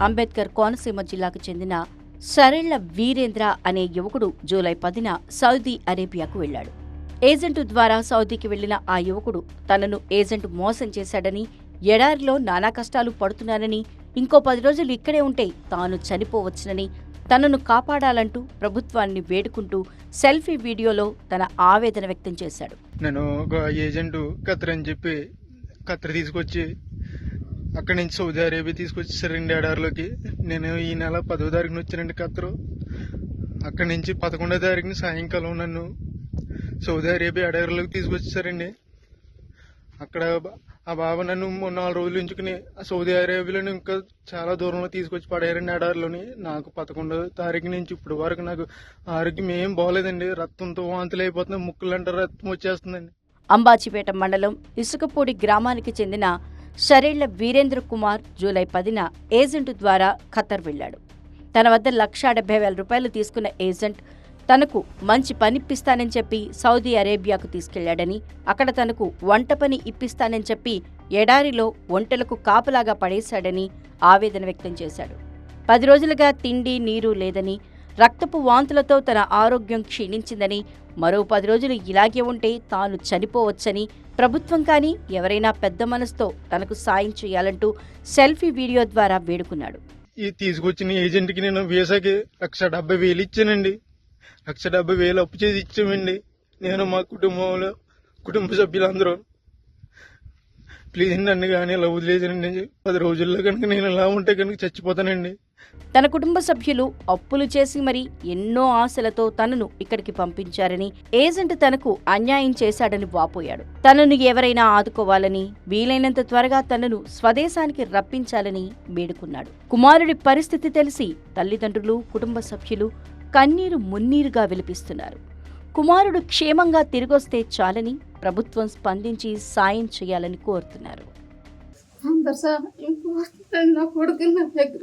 అంబేద్కర్ కోనసీమ జిల్లాకు చెందిన సరెళ్ళ వీరేంద్ర అనే యువకుడు జూలై పదిన సౌదీ అరేబియాకు వెళ్ళాడు ఏజెంటు ద్వారా సౌదీకి వెళ్ళిన ఆ యువకుడు తనను ఏజెంట్ మోసం చేశాడని ఎడారిలో నానా కష్టాలు పడుతున్నానని ఇంకో పది రోజులు ఇక్కడే ఉంటే తాను చనిపోవచ్చునని తనను కాపాడాలంటూ ప్రభుత్వాన్ని వేడుకుంటూ సెల్ఫీ వీడియోలో తన ఆవేదన వ్యక్తం చేశాడు. నేను ఒక ఏజెంట్ ఖత్తర్ అని చెప్పి ఖత్తర్ తీసుకొచ్చి అక్కడి నుంచి సౌదీ అరేబియా తీసుకొచ్చేసారండి ఎడారిలోకి నేను ఈ నెల పదో తారీఖున వచ్చానండి ఖత్తరు అక్కడి నుంచి పదకొండో తారీఖున సాయంకాలం నన్ను సౌదీ అరేబియా ఎడారిలోకి తీసుకొచ్చేసారండి. అక్కడ ఆ బాబా నన్ను మూడు నాలుగు రోజులు ఉంచుకుని సౌదీ అరేబియాలో ఇంకా చాలా దూరంలో తీసుకొచ్చి పడేయారండి ఎడారిలోని నాకు పదకొండో తారీఖు నుంచి ఇప్పుడు వరకు నాకు ఆరోగ్యం ఏం బాగోలేదండి రక్తంతో వాంతులు అయిపోతున్నాయి. ముక్కులంటే రక్తం వచ్చేస్తుందండి. అంబాజీపేట మండలం ఇసుకపూడి గ్రామానికి చెందిన షరేళ్ళ వీరేంద్ర కుమార్ జూలై పదిన ఏజెంట్ ద్వారా ఖతర్ వెళ్ళాడు తన వద్ద లక్ష డెబ్బై వేల రూపాయలు తీసుకున్న ఏజెంట్ తనకు మంచి పని ఇప్పిస్తానని చెప్పి సౌదీ అరేబియాకు తీసుకెళ్ళాడని అక్కడ తనకు వంట పని ఇప్పిస్తానని చెప్పి ఎడారిలో ఒంటలకు కాపులాగా పడేశాడని ఆవేదన వ్యక్తం చేశాడు. పది రోజులుగా తిండి నీరు లేదని రక్తపు వాంతులతో తన ఆరోగ్యం క్షీణించిందని మరో పది రోజులు ఇలాగే ఉంటే తాను చనిపోవచ్చని ప్రభుత్వం కానీ ఎవరైనా పెద్ద మనసుతో తనకు సాయం చేయాలంటూ సెల్ఫీ వీడియో ద్వారా వేడుకున్నాడు. ఈ తీసుకొచ్చిన ఏజెంట్కి నేను వీసాకి లక్ష డెబ్బై వేలు ఇచ్చానండి. లక్ష డెబ్బై వేలు అప్పు చేసి ఇచ్చామండి. నేను మా కుటుంబంలో కుటుంబ సభ్యులందరూ. ప్లీజ్ నన్ను కానీ ఇలా వదిలేదండి పది రోజుల్లో కనుక నేను ఇలా ఉంటే కనుక చచ్చిపోతానండి. తన కుటుంబ సభ్యులు అప్పులు చేసి మరి ఎన్నో ఆశలతో తనను ఇక్కడికి పంపించారని ఏజెంట్ తనకు అన్యాయం చేశాడని వాపోయాడు. తనను ఎవరైనా ఆదుకోవాలని వీలైనంత త్వరగా తనను స్వదేశానికి రప్పించాలని వేడుకున్నాడు. కుమారుడి పరిస్థితి తెలిసి తల్లిదండ్రులు కుటుంబ సభ్యులు కన్నీరు మున్నీరుగా విలిపిస్తున్నారు. కుమారుడు క్షేమంగా తిరిగొస్తే చాలని ప్రభుత్వం స్పందించి సాయం చేయాలని కోరుతున్నారు. నా నా దగ్గర